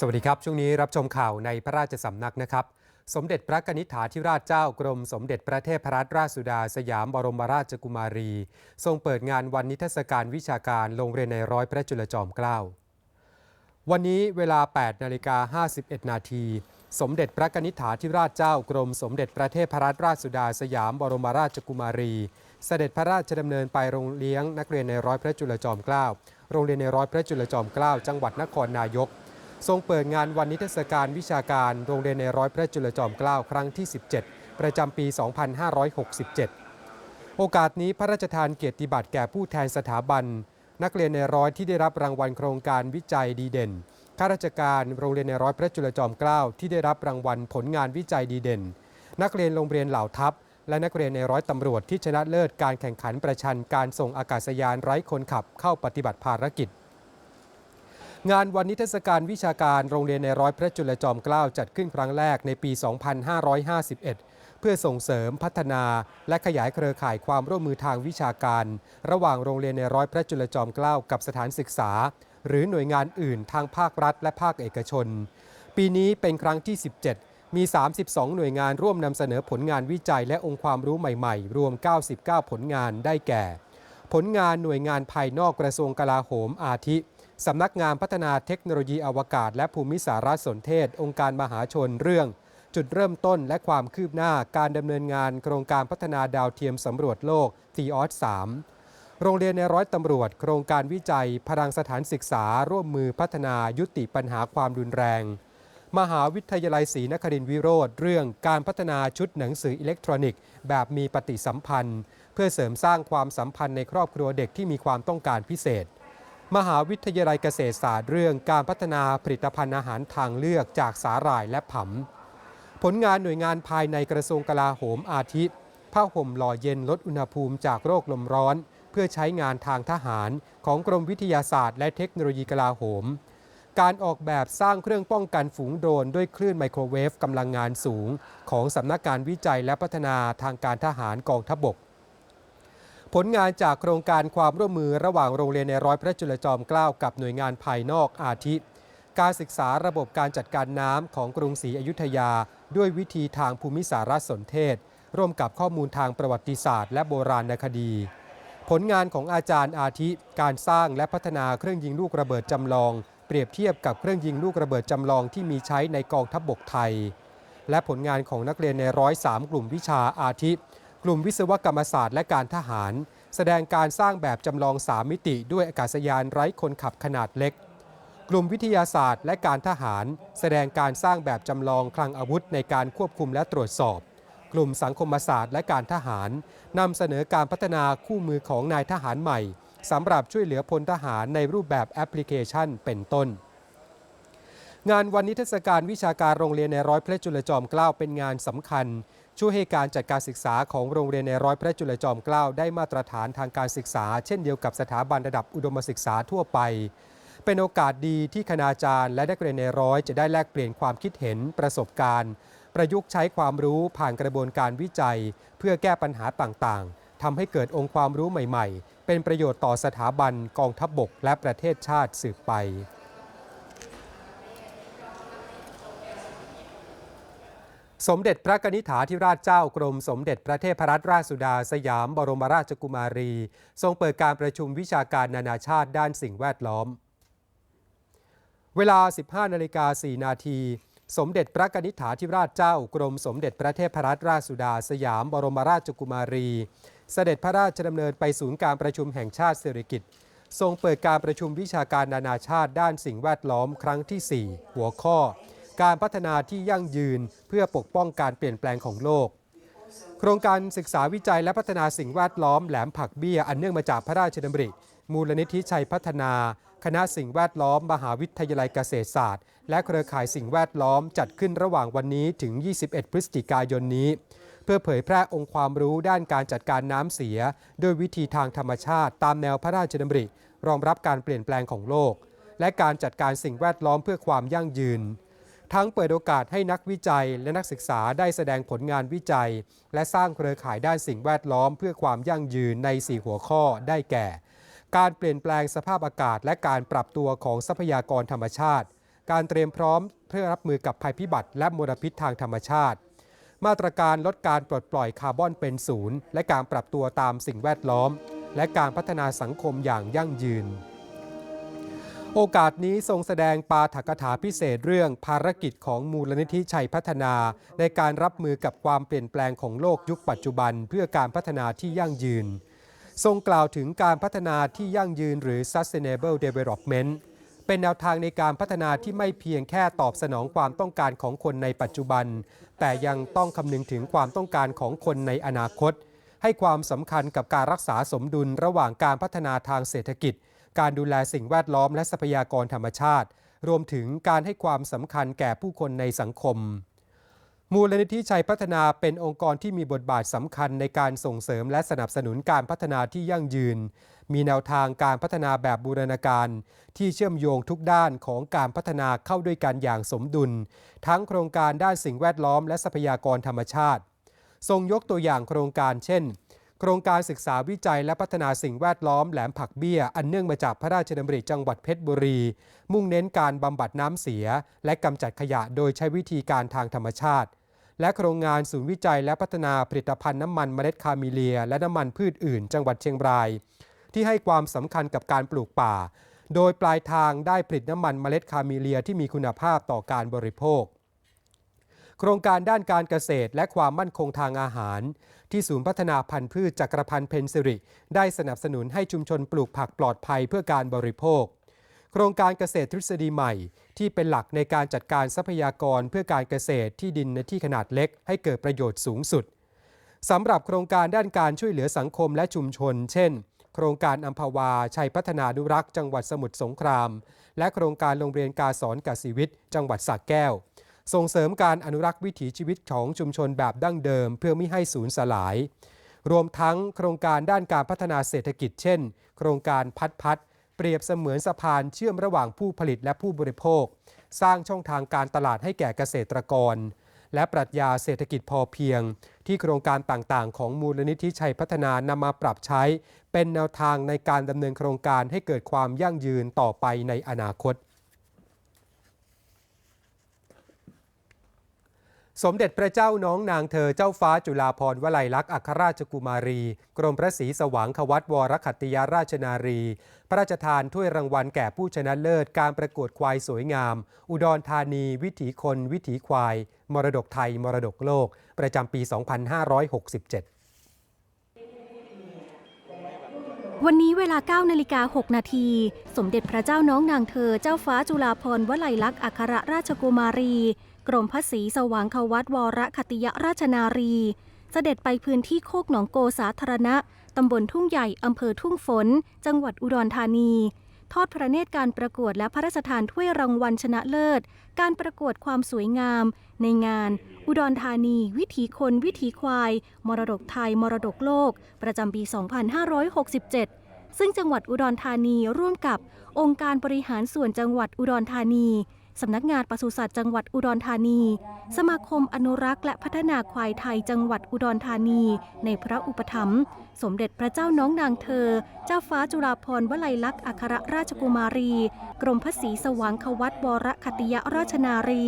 สวัสดีครับ ช่วงนี้รับชมข่าวในพระราชสำนักนะครับ สมเด็จพระนิษฐาธิราชเจ้ากรม สมเด็จพระเทพรัตนราชสุดา สยามบรมราชกุมารี ทรงเปิดงานวันนิทรรศการวิชาการโรงเรียนในร้อยพระจุลจอมเกล้าวันนี้เวลา 8 นาฬิกา 51 นาที สมเด็จพระนิษฐาธิราชเจ้ากรม สมเด็จพระเทพรัตนราชสุดา สยามบรมราชกุมารี เสด็จพระราชดำเนินไปโรงเลี้ยงนักเรียนในร้อยพระจุลจอมเกล้าโรงเรียนในร้อยพระจุลจอมเกล้าจังหวัดนครนายก ทรงเปิดงานวันนิทรรศการวิชาการโรงเรียนในร้อยพระจุลจอมเกล้าครั้งที่ 17 ประจำปี 2567 โอกาสนี้พระราชทานเกียรติบัตรแก่ผู้แทนสถาบัน นักเรียนในร้อยที่ได้รับรางวัลโครงการวิจัยดีเด่นข้าราชการโรงเรียนในร้อยพระจุลจอมเกล้าที่ได้รับรางวัลผลงานวิจัยดีเด่น นักเรียนโรงเรียนเหล่าทัพ และนักเรียนในร้อยตำรวจที่ชนะเลิศการแข่งขันประชันการส่งอากาศยานไร้คนขับเข้าปฏิบัติภารกิจ งานวันนิทรรศการวิชาการโรงเรียนในร้อยพระจุลจอมเกล้าจัดขึ้นครั้งแรกในปี 2551 เพื่อส่งเสริมพัฒนา และขยายเครือข่ายความร่วมมือทางวิชาการ ระหว่างโรงเรียนในร้อยพระจุลจอมเกล้ากับสถานศึกษา หรือหน่วยงานอื่นทางภาครัฐ และภาคเอกชน ปีนี้เป็นครั้งที่ 17 มี 32 หน่วยงานร่วมนำเสนอผลงานวิจัยและองค์ความรู้ใหม่ๆ รวม 99 ผลงานได้แก่ ผลงานหน่วยงานภายนอกกระทรวงกลาโหมอาทิ สำนักงานพัฒนาเทคโนโลยีอวกาศ และภูมิสารสนเทศ องค์การมหาชนเรื่อง จุดเริ่มต้นและความคืบหน้าการดำเนินงานโครงการพัฒนาดาวเทียมสำรวจโลก t ีออส3โรงเรียนในร้อยตำรวจ โครงการวิจัย พลังสถานศึกษา ร่วมมือพัฒนายุติปัญหาความรุนแรง มหาวิทยาลัยศรีนครินทรวิโรธเรื่องการพัฒนาชุดหนังสืออิเล็กทรอนิกส์ แบบมีปฏิสัมพันธ์ เพื่อเสริมสร้างความสัมพันธ์ในครอบครัวเด็กที่มีความต้องการพิเศษ มหาวิทยาลัยเกษตรศาสตร์เรื่องการพัฒนาผลิตภัณฑ์อาหารทางเลือกจากสาหร่ายและผำผลงานหน่วยงานภายในกระทรวงกลาโหมอาทิผ้าห่มหล่อเย็นลดอุณหภูมิจากโรคลมร้อน เพื่อใช้งานทางทหารของกรมวิทยาศาสตร์ และเทคโนโลยีกลาโหม การออกแบบสร้างเครื่องป้องกันฝูงโดรนด้วยคลื่นไมโครเวฟกำลังงานสูง ของสำนักการวิจัยและพัฒนาทางการทหารกองทพบก ผลงานจากโครงการความร่วมมือระหว่างโรงเรียนในร้อยพระจุลจอมเกล้ากับหน่วยงานภายนอกอาทิ การศึกษาระบบการจัดการน้ำของกรุงศรีอยุธยา ด้วยวิธีทางภูมิสารสนเทศ ร่วมกับข้อมูลทางประวัติศาสตร์และโบราณคดี ผลงานของอาจารย์อาทิ การสร้างและพัฒนาเครื่องยิงลูกระเบิดจำลอง เปรียบเทียบกับเครื่องยิงลูกระเบิดจำลองที่มีใช้ในกองทัพบบกไทย และผลงานของนักเรียนในร้อยสามกลุ่มวิชาอาทิ กลุ่มวิศวกรรมศาสตร์และการทหาร แสดงการสร้างแบบจำลอง 3 มิติด้วยอากาศยานไร้คนขับขนาดเล็ก กลุ่มวิทยาศาสตร์และการทหาร แสดงการสร้างแบบจำลองคลังอาวุธในการควบคุมและตรวจสอบ กลุ่มสังคมศาสตร์และการทหารนำเสนอการพัฒนาคู่มือของนายทหารใหม่สำหรับช่วยเหลือพลทหารในรูปแบบแอปพลิเคชันเป็นต้น งานวันนิทรรศการวิชาการโรงเรียนในร้อยพระจุลจอมเกล้าเป็นงานสำคัญ ช่วยให้การจัดการศึกษาของโรงเรียนในร้อยพระจุลจอมเกล้าได้มาตรฐานทางการศึกษา เช่นเดียวกับสถาบันระดับอุดมศึกษาทั่วไป เป็นโอกาสดีที่คณาจารย์และนักเรียนในร้อยจะได้แลกเปลี่ยนความคิดเห็นประสบการณ์ ประยุกต์ใช้ความรู้ผ่านกระบวนการวิจัย เพื่อแก้ปัญหาต่างๆทำให้เกิดองค์ความรู้ใหม่ ๆ เป็นประโยชน์ต่อสถาบันกองทัพบบกและประเทศชาติสืบไป สมเด็จพระนิษฐาธิราชเจ้ากรมสมเด็จพระเทพรัตนราชสุดาสยามบรมราชกุมารี ทรงเปิดการประชุมวิชาการนานาชาติด้านสิ่งแวดล้อม เวลา 15นาฬิกา4นาที สมเด็จพระนิษฐาธิราชเจ้ากรมสมเด็จพระเทพรัตนราชสุดาสยามบรมราชกุมารี เสด็จพระราชดำเนินไปศูนย์การประชุมแห่งชาติเศรษฐกิจทรงเปิดการประชุมวิชาการนานาชาติด้านสิ่งแวดล้อมครั้งที่ 4 หัวข้อ การพัฒนาที่ยั่งยืนเพื่อปกป้องการเปลี่ยนแปลงของโลก โครงการศึกษาวิจัยและพัฒนาสิ่งแวดล้อมแหลมผักเบี้ยอันเนื่องมาจากพระราชดำริ มูลนิธิชัยพัฒนา คณะสิ่งแวดล้อม มหาวิทยาลัยเกษตรศาสตร์ และเครือข่ายสิ่งแวดล้อมจัดขึ้นระหว่างวันนี้ถึง 21 พฤศจิกายนนี้ เพื่อเผยแพร่องค์ความรู้ด้านการจัดการน้ำเสียโดยวิธีทางธรรมชาติ ตามแนวพระราชดำริ รองรับการเปลี่ยนแปลงของโลก และการจัดการสิ่งแวดล้อมเพื่อความยั่งยืน ทั้งเปิดโอกาสให้นักวิจัยและนักศึกษาได้แสดงผลงานวิจัย และสร้างเครือข่ายด้านสิ่งแวดล้อม เพื่อความยั่งยืนใน 4 หัวข้อได้แก่ การเปลี่ยนแปลงสภาพอากาศ และการปรับตัวของทรัพยากรธรรมชาติ การเตรียมพร้อมเพื่อรับมือกับภัยพิบัติ และมลพิษทางธรรมชาติ มาตรการลดการปลดปล่อยคาร์บอนเป็นศูนย์และการปรับตัวตามสิ่งแวดล้อม และการพัฒนาสังคมอย่างยั่งยืน โอกาสนี้ทรงแสดงปาฐกถาพิเศษเรื่องภารกิจของมูลนิธิชัยพัฒนา ในการรับมือกับความเปลี่ยนแปลงของโลกยุคปัจจุบัน เพื่อการพัฒนาที่ยั่งยืน ทรงกล่าวถึงการพัฒนาที่ยั่งยืนหรือ sustainable development เป็นแนวทางในการพัฒนาที่ไม่เพียงแค่ตอบสนองความต้องการของคนในปัจจุบัน แต่ยังต้องคำนึงถึงความต้องการของคนในอนาคต ให้ความสำคัญกับการรักษาสมดุลระหว่างการพัฒนาทางเศรษฐกิจ การดูแลสิ่งแวดล้อมและทรัพยากรธรรมชาติ รวมถึงการให้ความสำคัญแก่ผู้คนในสังคม มูลนิธิชัยพัฒนาเป็นองค์กรที่มีบทบาทสำคัญในการส่งเสริมและสนับสนุนการพัฒนาที่ยั่งยืน มีแนวทางการพัฒนาแบบบูรณาการ ที่เชื่อมโยงทุกด้านของการพัฒนาเข้าด้วยกันอย่างสมดุล ทั้งโครงการด้านสิ่งแวดล้อมและทรัพยากรธรรมชาติ ทรงยกตัวอย่างโครงการเช่น โครงการศึกษาวิจัยและพัฒนาสิ่งแวดล้อมแหลมผักเบี้ย อันเนื่องมาจากพระราชดำริจังหวัดเพชรบุรี มุ่งเน้นการบำบัดน้ำเสีย และกำจัดขยะโดยใช้วิธีการทางธรรมชาติ และโครงงานศูนย์วิจัยและพัฒนาผลิตภัณฑ์น้ำมันเมล็ดคาเมิเลีย และน้ำมันพืชอื่น จังหวัดเชียงราย ที่ให้ความสำคัญกับการปลูกป่า โดยปลายทางได้ผลิตน้ำมันเมล็ดคาเมิเลียที่มีคุณภาพต่อการบริโภค โครงการด้านการเกษตรและความมั่นคงทางอาหาร ที่ศูนย์พัฒนาพันธุ์พืชจักรพันธ์เพนซิริ ได้สนับสนุนให้ชุมชนปลูกผักปลอดภัยเพื่อการบริโภค โครงการเกษตรทฤษฎีใหม่ ที่เป็นหลักในการจัดการทรัพยากรเพื่อการเกษตรที่ดินในที่ขนาดเล็ก ให้เกิดประโยชน์สูงสุดสำหรับโครงการด้านการช่วยเหลือสังคมและชุมชน เช่น โครงการอัมพวา ชัยพัฒนานุรักษ์จังหวัดสมุทรสงคราม และโครงการโรงเรียนการสอนกสิวิทย์จังหวัดสระแก้ว ส่งเสริมการอนุรักษ์วิถีชีวิตของชุมชนแบบดั้งเดิม เพื่อไม่ให้สูญสลาย รวมทั้งโครงการด้านการพัฒนาเศรษฐกิจ เช่น โครงการพัดพัดเปรียบเสมือนสะพานเชื่อมระหว่างผู้ผลิตและผู้บริโภค สร้างช่องทางการตลาดให้แก่เกษตรกร และปรัชญาเศรษฐกิจพอเพียง ที่โครงการต่างๆ ของมูลนิธิชัยพัฒนานำมาปรับใช้ เป็นแนวทางในการดำเนินโครงการให้เกิดความยั่งยืนต่อไปในอนาคต สมเด็จพระเจ้าน้องนางเธอเจ้าฟ้าจุฬาภรณ์วลัยลักษณ์อัครราชกุมารี กรมพระศรีสว่างควัตวรขัตติยราชนารี พระราชทานถ้วยรางวัลแก่ผู้ชนะเลิศการประกวดควายสวยงาม อุดรธานี วิถีคน วิถีควาย มรดกไทย มรดกโลก ประจำปี 2567วันนี้เวลา9นาฬิกา6นาที สมเด็จพระเจ้าน้องนางเธอเจ้าฟ้าจุฬาภรณ์วลัยลักษณ์อัครราชกุมารี กรมพระศรีสว่างควัตวรคติยราชนารี เสด็จไปพื้นที่โคกหนองโกสาธารณะ ตำบลทุ่งใหญ่ อำเภอทุ่งฝน จังหวัดอุดรธานี ทอดพระเนตรการประกวดและพระราชทานถ้วยรางวัลชนะเลิศ การประกวดความสวยงาม ในงาน อุดรธานี วิถีคน วิถีควาย มรดกไทย มรดกโลก ประจำปี 2567ซึ่งจังหวัดอุดรธานีร่วมกับองค์การบริหารส่วนจังหวัดอุดรธานี สำนักงานปศุสัตว์จังหวัดอุดรธานี สมาคมอนุรักษ์และพัฒนาควายไทยจังหวัดอุดรธานี ในพระอุปถัมภ์สมเด็จพระเจ้าน้องนางเธอ เจ้าฟ้าจุฬาภรณ์วลัยลักษณ์อัครราชกุมารี กรมพระศรีสว่างควัตวรคติยราชนารี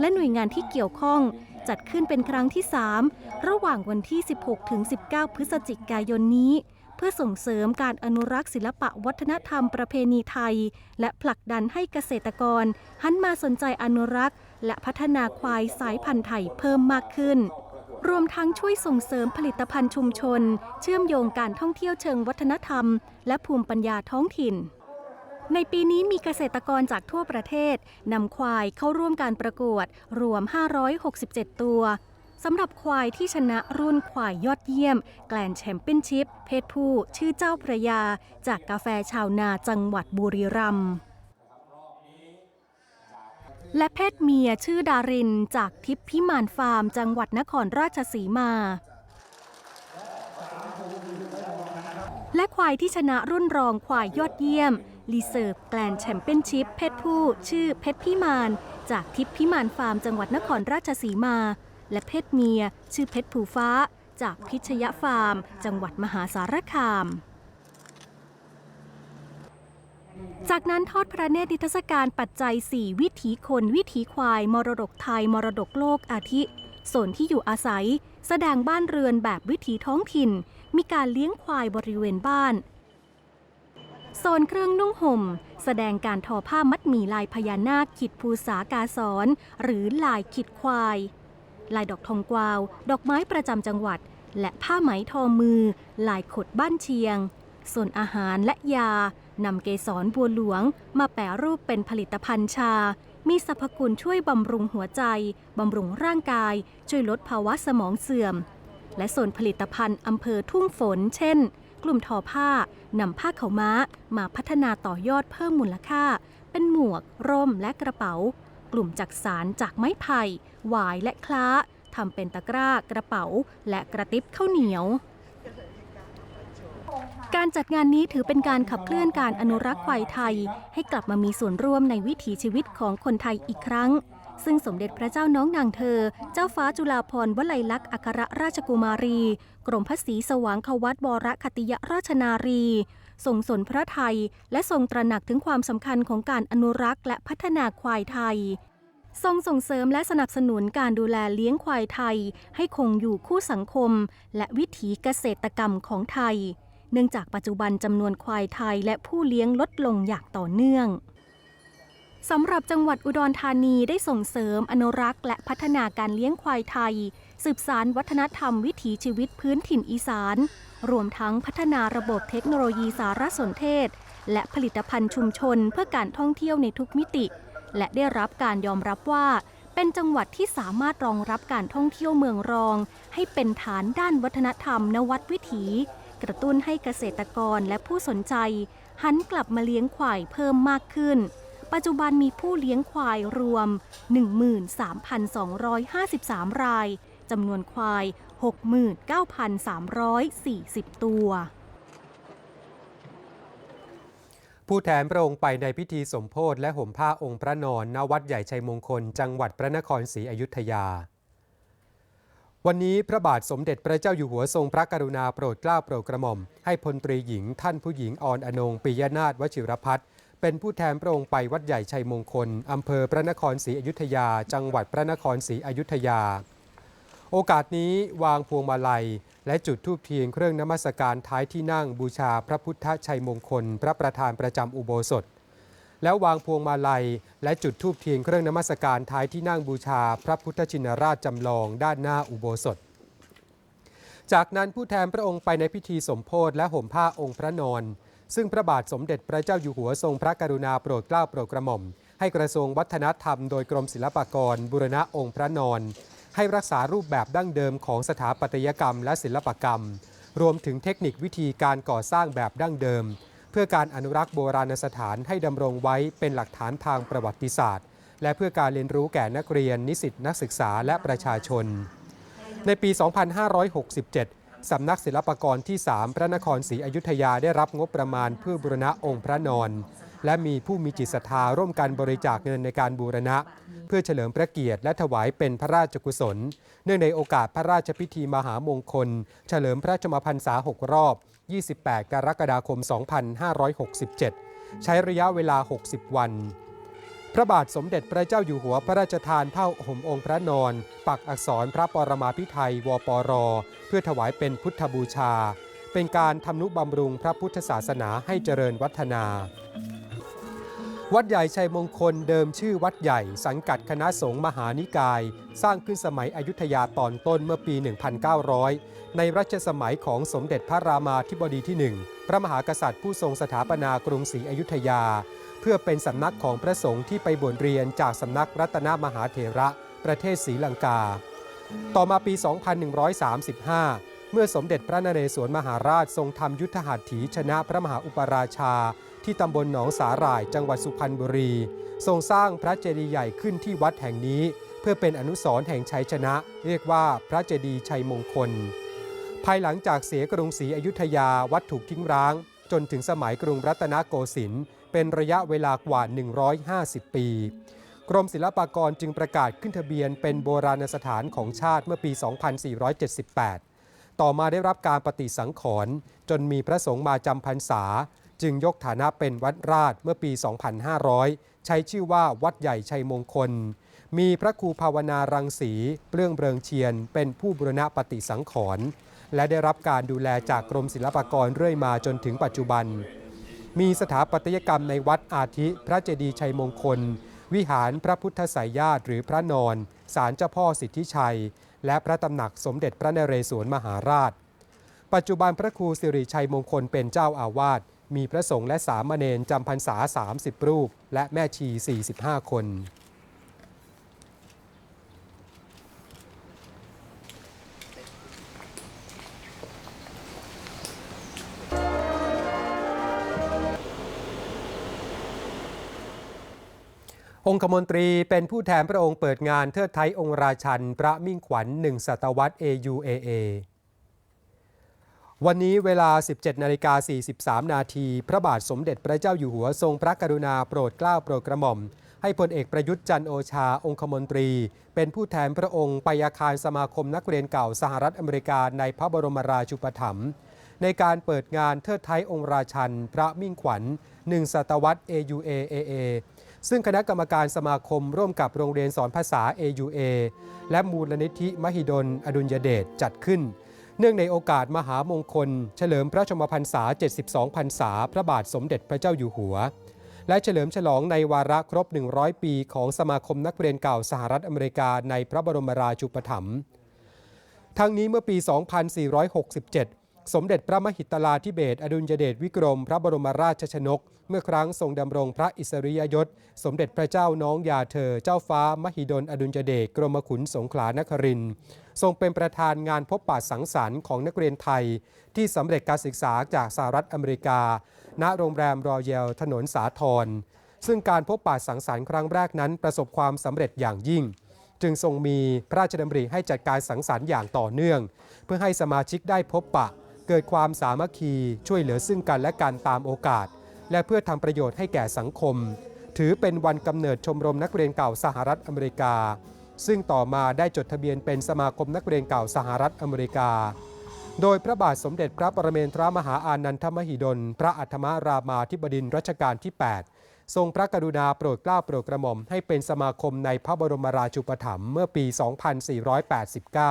และหน่วยงานที่เกี่ยวข้อง จัดขึ้นเป็นครั้งที่ 3 ระหว่างวันที่ 16ถึง19 พฤศจิกายนนี้ พื่อส่งเสริมการอนุรักษ์ศิลปะวัฒนธรรมประเพณีไทย และผลักดันให้เกษตรกร หันมาสนใจอนุรักษ์ และพัฒนาควายสายพันธุ์ไทยเพิ่มมากขึ้น รวมทั้งช่วยส่งเสริมผลิตภัณฑ์ชุมชน เชื่อมโยงการท่องเที่ยวเชิงวัฒนธรรม และภูมิปัญญาท้องถิ่นในปีนี้มีเกษตรกรจากทั่วประเทศนำควายเข้าร่วมการประกวด รวม 567 ตัว สำหรับควายที่ชนะรุ่นควายยอดเยี่ยม แกลนแชมเปี้ยนชิพ เพศผู้ชื่อเจ้าพระยา จากกาแฟชาวนาจังหวัดบุรีรัมย์และเพศเมียชื่อดารินจากทิพย์พิมานฟาร์ม จังหวัดนครราชสีมา และควายที่ชนะรุ่นรองควายยอดเยี่ยมรีเซิร์ฟแกลนแชมเปี้ยนชิพเพศผู้ ชื่อเพชรพิมาน จากทิพย์พิมานฟาร์ม จังหวัดนครราชสีมา และเพศเมีย ชื่อเพชรผูฟ้า จากพิชยฟาร์ม จังหวัดมหาสารคาม จากนั้นทอดพระเนตรนิทรรศการปัจจัย 4 วิถีคน วิถีควาย มรดกไทย มรดกโลกอาทิส่วนที่อยู่อาศัย แสดงบ้านเรือนแบบวิถีท้องถิ่น มีการเลี้ยงควายบริเวณบ้านโซนเครื่องนุ่งห่ม แสดงการทอผ้ามัดหมี่ลายพญานาคขีดภูษากาสอนหรือลายขีดควาย ลายดอกทองกวาว ดอกไม้ประจำจังหวัด และผ้าไหมทอมือ ลายขดบ้านเชียง ส่วนอาหารและยานำเกสรบัวหลวง มาแปรรูปเป็นผลิตภัณฑ์ชา มีสรรพคุณช่วยบำรุงหัวใจ บำรุงร่างกาย ช่วยลดภาวะสมองเสื่อม และส่วนผลิตภัณฑ์อำเภอทุ่งฝน เช่น กลุ่มทอผ้านำผ้าเขาม้า มาพัฒนาต่อยอดเพิ่มมูลค่า เป็นหมวก ร่มและกระเป๋า กลุ่มจักสารจากไม้ไผ่หวายและคล้าทำเป็นตะกร้ากระเป๋า และกระติบข้าวเหนียว การจัดงานนี้ถือเป็นการขับเคลื่อนการอนุรักษ์ควายไทย ให้กลับมามีส่วนร่วมในวิถีชีวิตของคนไทยอีกครั้ง ซึ่งสมเด็จพระเจ้าน้องนางเธอ เจ้าฟ้าจุฬาภรณ์วลัยลักษณ์อัครราชกุมารี กรมพระศรีสว่างควัตวรคติยราชนารี ทรงสนพระไทย และทรงตระหนักถึงความสำคัญของการอนุรักษ์และพัฒนาควายไทย ทรงส่งเสริมและสนับสนุนการดูแลเลี้ยงควายไทย ให้คงอยู่คู่สังคม และวิถีเกษตรกรรมของไทย เนื่องจากปัจจุบันจำนวนควายไทยและผู้เลี้ยงลดลงอย่างต่อเนื่องสำหรับจังหวัดอุดรธานีได้ส่งเสริมอนุรักษ์และพัฒนาการเลี้ยงควายไทย สืบสารวัฒนธรรมวิถีชีวิตพื้นถิ่นอีสาน รวมทั้งพัฒนาระบบเทคโนโลยีสารสนเทศ และผลิตภัณฑ์ชุมชนเพื่อการท่องเที่ยวในทุกมิติ และได้รับการยอมรับว่า เป็นจังหวัดที่สามารถรองรับการท่องเที่ยวเมืองรอง ให้เป็นฐานด้านวัฒนธรรม นวัดวิถี กระตุ้นให้เกษตรกรและผู้สนใจ หันกลับมาเลี้ยงควายเพิ่มมากขึ้นปัจจุบันมีผู้เลี้ยงควายรวม 13,253 ราย จำนวนควาย 69,340 ตัว ผู้แทนพระองค์ไปในพิธีสมโพธิและห่มผ้าองค์พระนอนณวัดใหญ่ชัยมงคล จังหวัดพระนครศรีอยุธยาวันนี้พระบาทสมเด็จพระเจ้าอยู่หัวทรงพระกรุณาโปรดเกล้าโปรดกระหม่อม ให้พลตรีหญิงท่านผู้หญิงออนอนงปิยนาถวชิรพัฒน์เป็นผู้แทนพระองค์ไปวัดใหญ่ชัยมงคล อำเภอพระนครศรีอยุธยา จังหวัดพระนครศรีอยุธยา โอกาสนี้วางพวงมาลัย และจุดธูปเทียนเครื่องนมัสการท้ายที่นั่งบูชาพระพุทธชัยมงคล พระประธานประจำอุโบสถ แล้ววางพวงมาลัย และจุดธูปเทียนเครื่องนมัสการท้ายที่นั่งบูชา พระพุทธชินราชจำลองด้านหน้าอุโบสถ จากนั้นผู้แทนพระองค์ไปในพิธีสมโพธิและห่มผ้าองค์พระนอนซึ่งพระบาทสมเด็จพระเจ้าอยู่หัวทรงพระกรุณาโปรดเกล้าโปรดกระหม่อม ให้กระทรวงวัฒนธรรมโดยกรมศิลปากร บุรณะองค์พระนอน ให้รักษารูปแบบดั้งเดิมของสถาปัตยกรรมและศิลปกรรม รวมถึงเทคนิควิธีการก่อสร้างแบบดั้งเดิม เพื่อการอนุรักษ์โบราณสถานให้ดำรงไว้เป็นหลักฐานทางประวัติศาสตร์ และเพื่อการเรียนรู้แก่นักเรียน นิสิตนักศึกษาและประชาชน ในปี 2567สำนักศิลปากรที่ 3 พระนครศรีอยุธยาได้รับงบประมาณเพื่อบูรณะองค์พระนอน และมีผู้มีจิตศรัทธาร่วมกันบริจาคเงินในการบูรณะ เพื่อเฉลิมพระเกียรติและถวายเป็นพระราชกุศล เนื่องในโอกาสพระราชพิธีมหามงคล เฉลิมพระชมพรรษา 6 รอบ 28 กรกฎาคม 2567 ใช้ระยะเวลา 60 วันพระบาทสมเด็จพระเจ้าอยู่หัวพระราชทานผ้าห่มองค์พระนอน ปักอักษรพระปรมาภิไธยวปร เพื่อถวายเป็นพุทธบูชา เป็นการทำนุบำรุงพระพุทธศาสนาให้เจริญวัฒนา วัดใหญ่ชัยมงคลเดิมชื่อวัดใหญ่ สังกัดคณะสงฆ์มหานิกาย สร้างขึ้นสมัยอยุธยาตอนต้นเมื่อปี 1900 ในรัชสมัยของสมเด็จพระรามาธิบดีที่หนึ่งพระมหากษัตริย์ผู้ทรงสถาปนากรุงศรีอยุธยา เพื่อเป็นสำนักของพระสงฆ์ที่ไปบวชเรียนจากสำนักรัตนมหาเถระประเทศศรีลังกา ต่อมาปี 2135 เมื่อสมเด็จพระนเรศวรมหาราชทรงทำยุทธหัตถีชนะพระมหาอุปราชา ที่ตำบลหนองสาหร่ายจังหวัดสุพรรณบุรี ทรงสร้างพระเจดีย์ใหญ่ขึ้นที่วัดแห่งนี้ เพื่อเป็นอนุสรณ์แห่งชัยชนะ เรียกว่าพระเจดีย์ชัยมงคล ภายหลังจากเสียกรุงศรีอยุธยาวัดถูกทิ้งร้าง จนถึงสมัยกรุงรัตนโกสินทร์เป็นระยะเวลากว่า 150 ปี กรมศิลปากรจึงประกาศขึ้นทะเบียนเป็นโบราณสถานของชาติเมื่อปี 2478 ต่อมาได้รับการปฏิสังขรณ์จนมีพระสงฆ์มาจำพรรษา จึงยกฐานะเป็นวัดราชเมื่อปี 2500 ใช้ชื่อว่าวัดใหญ่ชัยมงคล มีพระครูภาวนารังสีเปลื้องเบิงเชียน เป็นผู้บุรณะปฏิสังขรณ์และได้รับการดูแลจากกรมศิลปากรเรื่อยมาจนถึงปัจจุบัน มีสถาปัตยกรรมในวัดอาทิ พระเจดีย์ชัยมงคล วิหารพระพุทธสายญาติหรือพระนอนศาลเจ้าพ่อสิทธิชัย และพระตำหนักสมเด็จพระนเรศวรมหาราช ปัจจุบันพระครูสิริชัยมงคลเป็นเจ้าอาวาส มีพระสงฆ์และสามเณรจำพรรษา 30 รูป และแม่ชี 45 คน องคมนตรีเป็นผู้แทนพระองค์เปิดงานเทิดไทยองค์ราชัน พระมิ่งขวัญหนึ่งศตวรรษ AUAA วันนี้เวลา 17นาฬิกา43 นาทีพระบาทสมเด็จพระเจ้าอยู่หัวทรงพระกรุณาโปรดเกล้าโปรดกระหม่อม ให้พลเอกประยุทธ์จันโอชาองคมนตรี เป็นผู้แทนพระองค์ไปอาคารสมาคมนักเรียนเก่าสหรัฐอเมริกาในพระบรมราชูปถัมภ์ในการเปิดงานเทิดไทยองค์ราชัน พระมิ่งขวัญหนึ่งศตวรรษ AUAAA ซึ่งคณะกรรมการสมาคมร่วมกับโรงเรียนสอนภาษา AUA และมูลนิธิมหิดล อดุลยเดชจัดขึ้น เนื่องในโอกาสมหามงคล เฉลิมพระชมพรรษา 72 พรรษา พระบาทสมเด็จพระเจ้าอยู่หัว และเฉลิมฉลองในวาระครบ 100 ปีของสมาคมนักเรียนเก่าสหรัฐอเมริกาในพระบรมราชูปถัมภ์ทั้งนี้เมื่อปี 2467 สมเด็จพระมหิตลาธิเบศอดุลยเดชวิกรม พระบรมราชชนก เมื่อครั้งทรงดำรงพระอิสริยยศ สมเด็จพระเจ้าน้องยาเธอ เจ้าฟ้ามหิดลอดุลยเดชกรมขุนสงขลานครินทร์ ทรงเป็นประธานงานพบปะสังสรรค์ของนักเรียนไทย ที่สำเร็จการศึกษาจากสหรัฐอเมริกา ณโรงแรมรอยัลถนนสาทรซึ่งการพบปะสังสรรค์ครั้งแรกนั้นประสบความสำเร็จอย่างยิ่ง จึงทรงมีพระราชดำริให้จัดการสังสรรค์อย่างต่อเนื่อง เพื่อให้สมาชิกได้พบปะ เกิดความสามัคคีช่วยเหลือซึ่งกันและกันตามโอกาส และเพื่อทำประโยชน์ให้แก่สังคม ถือเป็นวันกำเนิดชมรมนักเรียนเก่าสหรัฐอเมริกา ซึ่งต่อมาได้จดทะเบียนเป็นสมาคมนักเรียนเก่าสหรัฐอเมริกา โดยพระบาทสมเด็จพระปรเมนทรมหาอานันทมหิดล พระอัฐมารามาธิบดินร์รัชกาลที่ 8 ทรงพระกรุณาโปรดเกล้าโปรดกระหม่อมให้เป็นสมาคมในพระบรมราชูปถัมภ์เมื่อปี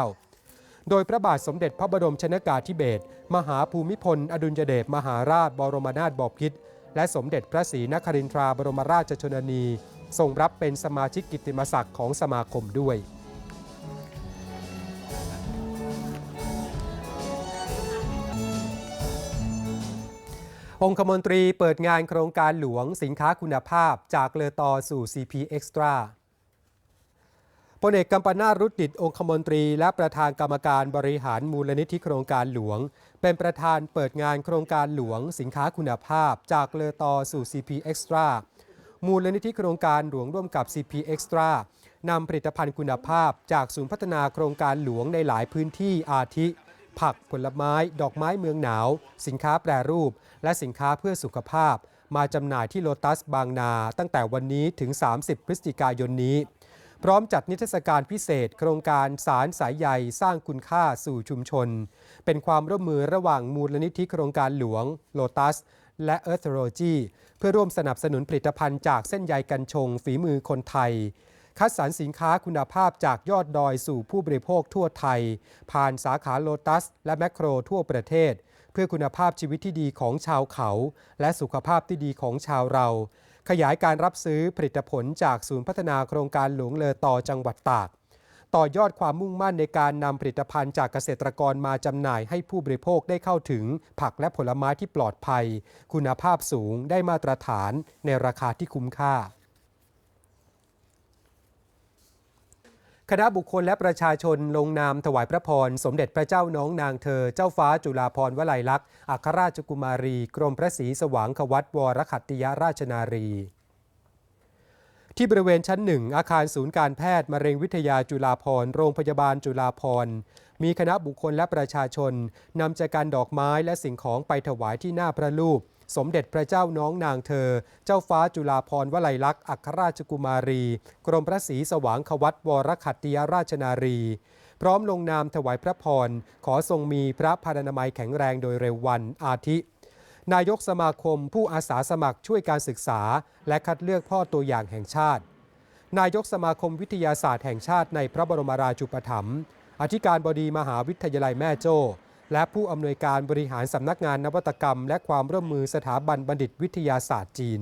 2489โดยพระบาทสมเด็จพระบรมชนากาธิเบศรมหาภูมิพล อดุลยเดชมหาราชบรมนาถบพิตรและสมเด็จพระศรีนครินทราบรมราชชนนี ทรงรับเป็นสมาชิกกิตติมศักดิ์ของสมาคมด้วยองคมนตรีเปิดงานโครงการหลวงสินค้าคุณภาพจากเลอตอสู่ CP Extra พลเอกกัมปนาตรุดดิตองคมนตรี และประธานกรรมการบริหารมูลนิธิโครงการหลวง เป็นประธานเปิดงานโครงการหลวงสินค้าคุณภาพจากเลอตอสู่ CP Extra มูลนิธิโครงการหลวงร่วมกับ CP Extra นำผลิตภัณฑ์คุณภาพ จากศูนย์พัฒนาโครงการหลวงในหลายพื้นที่อาทิ ผักผลไม้ ดอกไม้เมืองหนาว สินค้าแปรรูป และสินค้าเพื่อสุขภาพ มาจำหน่ายที่โลตัสบางนา ตั้งแต่วันนี้ถึง 30 พฤศจิกายนนี้ พร้อมจัดนิทรรศการพิเศษ โครงการสารสายใยสร้างคุณค่าสู่ชุมชน เป็นความร่วมมือระหว่างมูลนิธิโครงการหลวงโลตัส และ e a r t h o l o g y เพื่อร่วมสนับสนุนผลิตภัณฑ์จากเส้นใยกัญชงฝีมือคนไทย คัดสรรสินค้าคุณภาพจากยอดดอยสู่ผู้บริโภคทั่วไทย ผ่านสาขาโลตัส และแมคโครทั่วประเทศ เพื่อคุณภาพชีวิตที่ดีของชาวเขา และสุขภาพที่ดีของชาวเรา ขยายการรับซื้อผลิตผลจากศูนย์พัฒนาโครงการหลวงเลอต่อจังหวัดตาก ต่อยอดความมุ่งมั่นในการนำผลิตภัณฑ์จากเกษตรกรมาจำหน่ายให้ผู้บริโภคได้เข้าถึง ผักและผลไม้ที่ปลอดภัย คุณภาพสูงได้มาตรฐานในราคาที่คุ้มค่าคณะบุคคลและประชาชนลงนามถวายพระพร สมเด็จพระเจ้าน้องนางเธอ เจ้าฟ้าจุฬาภรณ์วลัยลักษณ์อัครราชกุมารี กรมพระศรีสว่างควัตวรขัตติยราชนารี ที่บริเวณชั้นหนึ่งอาคารศูนย์การแพทย์มะเร็งวิทยาจุฬาภร์โรงพยาบาลจุฬาภร์มีคณะบุคคลและประชาชนนำจัการดอกไม้และสิ่งของไปถวายที่หน้าพระรูป สมเด็จพระเจ้าน้องนางเธอ เจ้าฟ้าจุฬาภร์วลัยลักษณ์อัครราชกุมารี กรมพระศรีสว่างควัตวรขัตติยราชนารี พร้อมลงนามถวายพระพร ขอทรงมีพระพานามัยแข็งแรงโดยเร็ววันอาทิ นายกสมาคมผู้อาสาสมัครช่วยการศึกษา และคัดเลือกพ่อตัวอย่างแห่งชาติ นายกสมาคมวิทยาศาสตร์แห่งชาติในพระบรมราชูปถัมภ์อธิการบดีมหาวิทยาลัยแม่โจ้และผู้อำนวยการบริหารสำนักงานนวัตกรรม และความร่วมมือสถาบันบัณฑิตวิทยาศาสตร์จีน